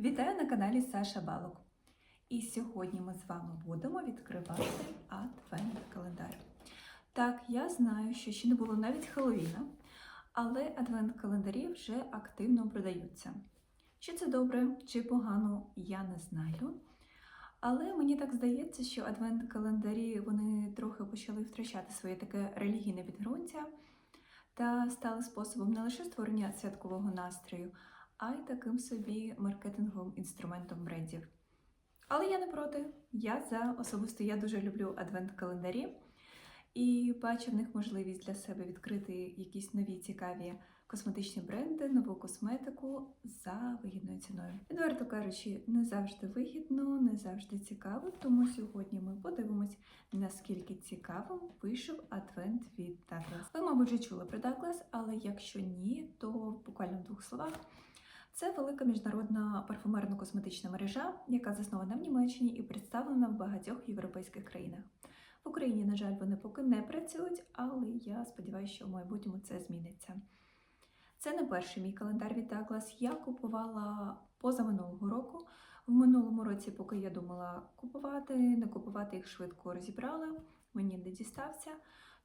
Вітаю на каналі Саша Балок. І сьогодні ми з вами будемо відкривати адвент-календар. Так, я знаю, що ще не було навіть Хеллоуіна, але адвент-календарі вже активно продаються. Чи це добре, чи погано, я не знаю. Але мені так здається, що адвент-календарі вони трохи почали втрачати своє таке релігійне підґрунтя та стали способом не лише створення святкового настрою, а й таким собі маркетинговим інструментом брендів. Але я не проти. Я за особисто я дуже люблю адвент-календарі і бачу в них можливість для себе відкрити якісь нові цікаві косметичні бренди, нову косметику за вигідною ціною. Відверто кажучи, не завжди вигідно, не завжди цікаво. Тому сьогодні ми подивимось, наскільки цікавим вийшов адвент від Douglas. Ви, мабуть, вже чули про Douglas, але якщо ні, то буквально в двох словах. Це велика міжнародна парфумерно-косметична мережа, яка заснована в Німеччині і представлена в багатьох європейських країнах. В Україні, на жаль, вони поки не працюють, але я сподіваюся, що в майбутньому це зміниться. Це не перший мій календар від Douglas. Я купувала позаминулого року. В минулому році, поки я думала купувати, не купувати їх швидко розібрала, мені не дістався.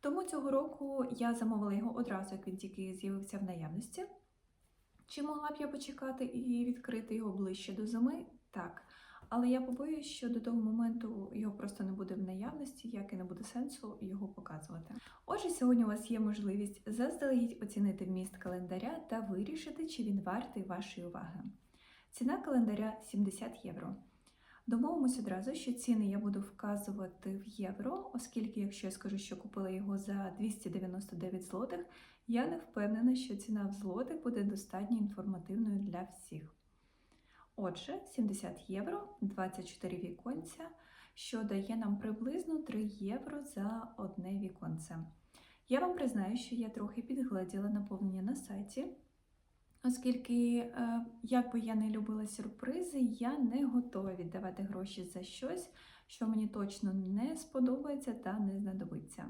Тому цього року я замовила його одразу, як він тільки з'явився в наявності. Чи могла б я почекати і відкрити його ближче до зими? Так. Але я побоююсь, що до того моменту його просто не буде в наявності, як і не буде сенсу його показувати. Отже, сьогодні у вас є можливість заздалегідь оцінити вміст календаря та вирішити, чи він вартий вашої уваги. Ціна календаря 70 євро. Домовимось одразу, що ціни я буду вказувати в євро, оскільки, якщо я скажу, що купила його за 299 злотих, я не впевнена, що ціна в злотих буде достатньо інформативною для всіх. Отже, 70 євро, 24 віконця, що дає нам приблизно 3 євро за одне віконце. Я вам признаю, що я трохи підгледіла наповнення на сайті, оскільки, е, як би я не любила сюрпризи, я не готова віддавати гроші за щось, що мені точно не сподобається та не знадобиться.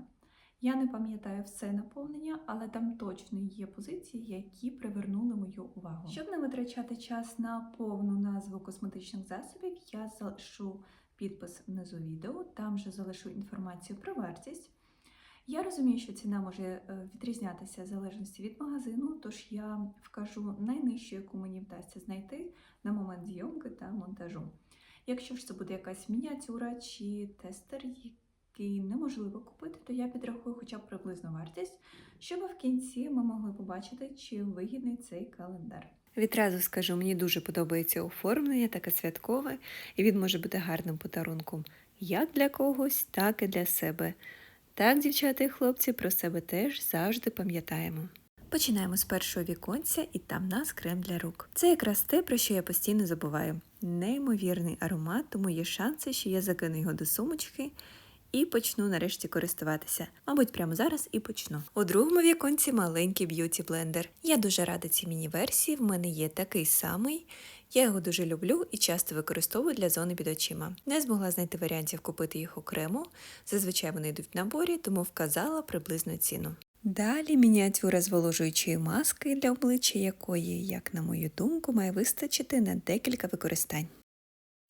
Я не пам'ятаю все наповнення, але там точно є позиції, які привернули мою увагу. Щоб не витрачати час на повну назву косметичних засобів, я залишу підпис внизу відео, там же залишу інформацію про вартість. Я розумію, що ціна може е, відрізнятися в залежності від магазину, тож я вкажу найнижчу, яку мені вдасться знайти на момент зйомки та монтажу. Якщо ж це буде якась мініатюра чи тестер, який неможливо купити, то я підрахую хоча б приблизну вартість, щоб в кінці ми могли побачити, чи вигідний цей календар. Відразу скажу, мені дуже подобається оформлення, таке святкове, і він може бути гарним подарунком як для когось, так і для себе. Так, дівчата і хлопці, про себе теж завжди пам'ятаємо. Починаємо з першого віконця, і там нас крем для рук. Це якраз те, про що я постійно забуваю. Неймовірний аромат, тому є шанси, що я закину його до сумочки і почну нарешті користуватися. Мабуть, прямо зараз і почну. У другому віконці маленький б'юті блендер. Я дуже рада цій міні-версії. В мене є такий самий. Я його дуже люблю і часто використовую для зони під очима. Не змогла знайти варіантів купити їх окремо. Зазвичай вони йдуть в наборі, тому вказала приблизну ціну. Далі мініатюра зволожуючої маски для обличчя якої, як на мою думку, має вистачити на декілька використань.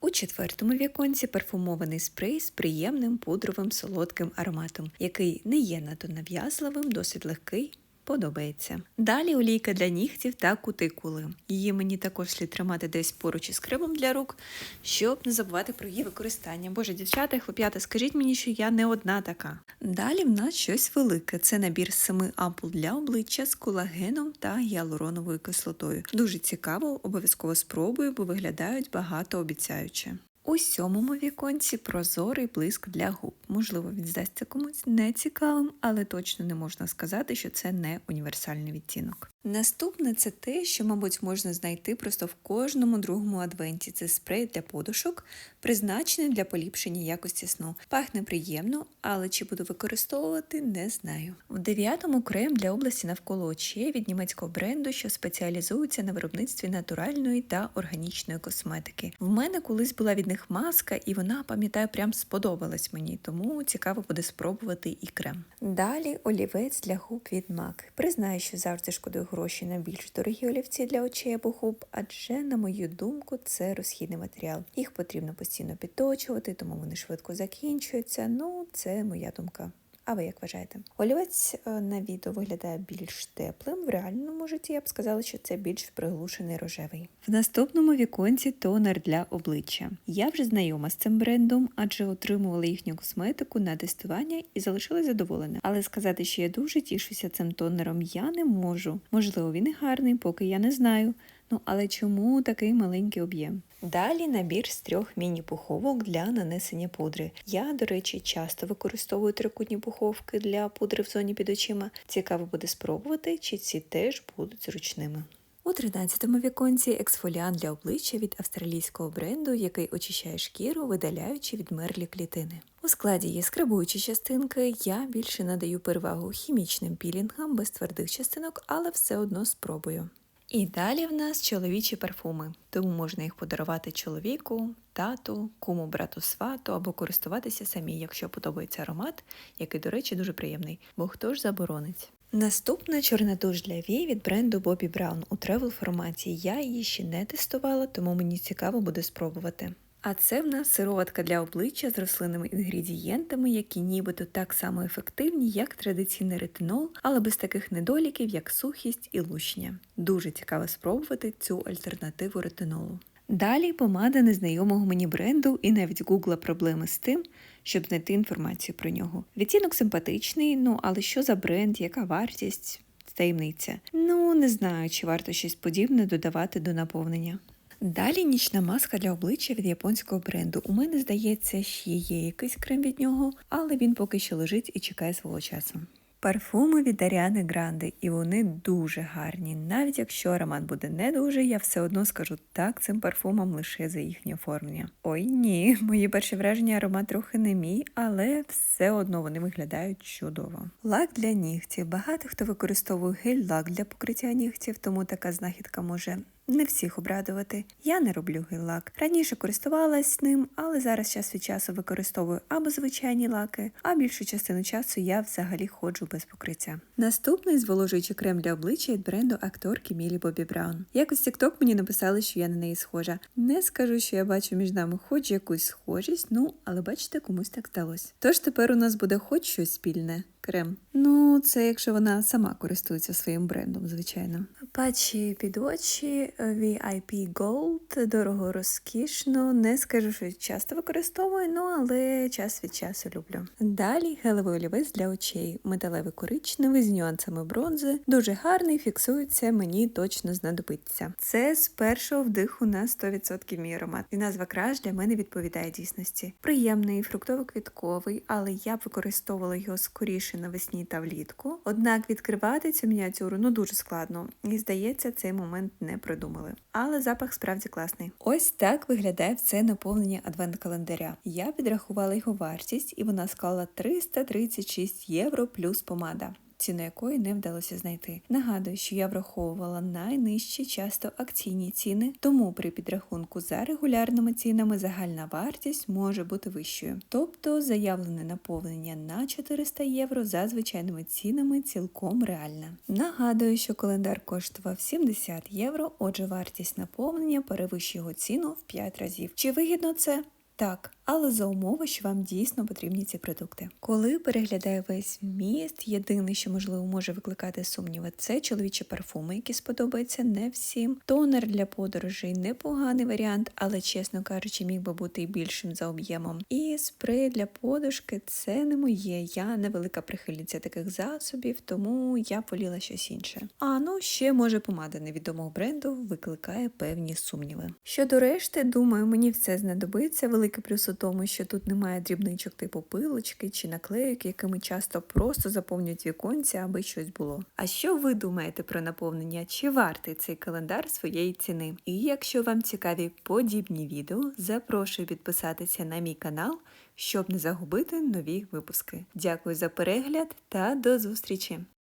У четвертому віконці парфумований спрей з приємним пудровим солодким ароматом, який не є надто нав'язливим, досить легкий. Подобається. Далі олійка для нігтів та кутикули. Її мені також слід тримати десь поруч із кремом для рук, щоб не забувати про її використання. Боже, дівчата хлоп'ята, скажіть мені, що я не одна така. Далі в нас щось велике. Це набір семи ампул для обличчя з колагеном та гіалуроновою кислотою. Дуже цікаво, обов'язково спробую, бо виглядають багатообіцяюче. У сьомому віконці прозорий блиск для губ. Можливо, він здасться комусь нецікавим, але точно не можна сказати, що це не універсальний відтінок. Наступне це те, що, мабуть, можна знайти просто в кожному другому адвенті. Це спрей для подушок, призначений для поліпшення якості сну. Пахне приємно, але чи буду використовувати, не знаю. В дев'ятому крем для області навколо очей від німецького бренду, що спеціалізується на виробництві натуральної та органічної косметики. В мене колись була від них маска, і вона, пам'ятаю, прям сподобалась мені, тому цікаво буде спробувати і крем. Далі олівець для губ від MAC. Признаю, що завжди шкодую гроші на більш дорогі олівці для очей або губ, адже, на мою думку, це розхідний матеріал. Їх потрібно постійно підточувати, тому вони швидко закінчуються. Ну, це моя думка. А ви як вважаєте? Олівець е, на відео виглядає більш теплим. В реальному житті я б сказала, що це більш приглушений рожевий. В наступному віконці тонер для обличчя. Я вже знайома з цим брендом, адже отримувала їхню косметику на тестування і залишилась задоволена. Але сказати, що я дуже тішуся цим тонером, я не можу. Можливо, він і гарний, поки я не знаю. Ну але чому такий маленький об'єм? Далі набір з трьох міні-пуховок для нанесення пудри. Я, до речі, часто використовую трикутні пуховки для пудри в зоні під очима. Цікаво буде спробувати, чи ці теж будуть зручними. У 13-му віконці ексфоліант для обличчя від австралійського бренду, який очищає шкіру, видаляючи відмерлі клітини. У складі є скрабуючі частинки. Я більше надаю перевагу хімічним пілінгам без твердих частинок, але все одно спробую. І далі в нас чоловічі парфуми, тому можна їх подарувати чоловіку, тату, куму, брату, свату або користуватися самі, якщо подобається аромат, який, до речі, дуже приємний, бо хто ж заборонить. Наступна чорна туш для вій від бренду Bobbi Brown у тревел форматі. Я її ще не тестувала, тому мені цікаво буде спробувати. А це в нас сироватка для обличчя з рослинними інгредієнтами, які нібито так само ефективні, як традиційний ретинол, але без таких недоліків, як сухість і лущення. Дуже цікаво спробувати цю альтернативу ретинолу. Далі помада незнайомого мені бренду і навіть гугла проблеми з тим, щоб знайти інформацію про нього. Відтінок симпатичний, ну але що за бренд, яка вартість? Таємниця. Ну, не знаю, чи варто щось подібне додавати до наповнення. Далі нічна маска для обличчя від японського бренду. У мене здається, ще є якийсь крем від нього, але він поки що лежить і чекає свого часу. Парфуми від Аріани Гранди, і вони дуже гарні. Навіть якщо аромат буде не дуже, я все одно скажу так цим парфумам лише за їхнє оформлення. Ой ні, мої перші враження аромат трохи не мій, але все одно вони виглядають чудово. Лак для нігтів. Багато хто використовує гель-лак для покриття нігтів, тому така знахідка може не всіх обрадувати. Я не роблю гель-лак. Раніше користувалась ним, але зараз час від часу використовую або звичайні лаки, а більшу частину часу я взагалі ходжу без покриття. Наступний зволожуючий крем для обличчя від бренду акторки Мілі Бобі Браун. Якось TikTok мені написали, що я на неї схожа. Не скажу, що я бачу між нами хоч якусь схожість, ну але бачите, комусь так сталося. Тож тепер у нас буде хоч щось спільне. Крем. Ну, це якщо вона сама користується своїм брендом, звичайно. Патчі під очі VIP Gold, дорого розкішно. Не скажу, що часто використовую, ну але час від часу люблю. Далі гелевий олівець для очей, металевий коричневий з нюансами бронзи. Дуже гарний, фіксується, мені точно знадобиться. Це з першого вдиху на 100% мій аромат. І назва краш для мене відповідає дійсності. Приємний, фруктово-квітковий, але я б використовувала його скоріше навесні та влітку. Однак відкривати цю мініатюру ну дуже складно, і здається, цей момент не придумали. Але запах справді класний. Ось так виглядає все наповнення адвент-календаря. Я підрахувала його вартість, і вона склала 336 євро плюс помада. Ціну якої не вдалося знайти. Нагадую, що я враховувала найнижчі часто акційні ціни, тому при підрахунку за регулярними цінами загальна вартість може бути вищою. Тобто заявлене наповнення на 400 євро за звичайними цінами цілком реальне. Нагадую, що календар коштував 70 євро, отже, вартість наповнення перевищує його ціну в 5 разів. Чи вигідно це? Так, але за умови, що вам дійсно потрібні ці продукти. Коли переглядаю весь вміст, єдине, що можливо може викликати сумніви, це чоловічі парфуми, які сподобаються не всім. Тонер для подорожей непоганий варіант, але чесно кажучи, міг би бути і більшим за об'ємом. І спрей для подушки це не моє. Я невелика прихильниця таких засобів, тому я поліла щось інше. А ну ще може помада невідомого бренду викликає певні сумніви. Щодо решти, думаю, мені все знадобиться. Великий плюс у тому, що тут немає дрібничок типу пилочки чи наклейок, якими часто просто заповнюють віконця, аби щось було. А що ви думаєте про наповнення? Чи вартий цей календар своєї ціни? І якщо вам цікаві подібні відео, запрошую підписатися на мій канал, щоб не загубити нові випуски. Дякую за перегляд та до зустрічі!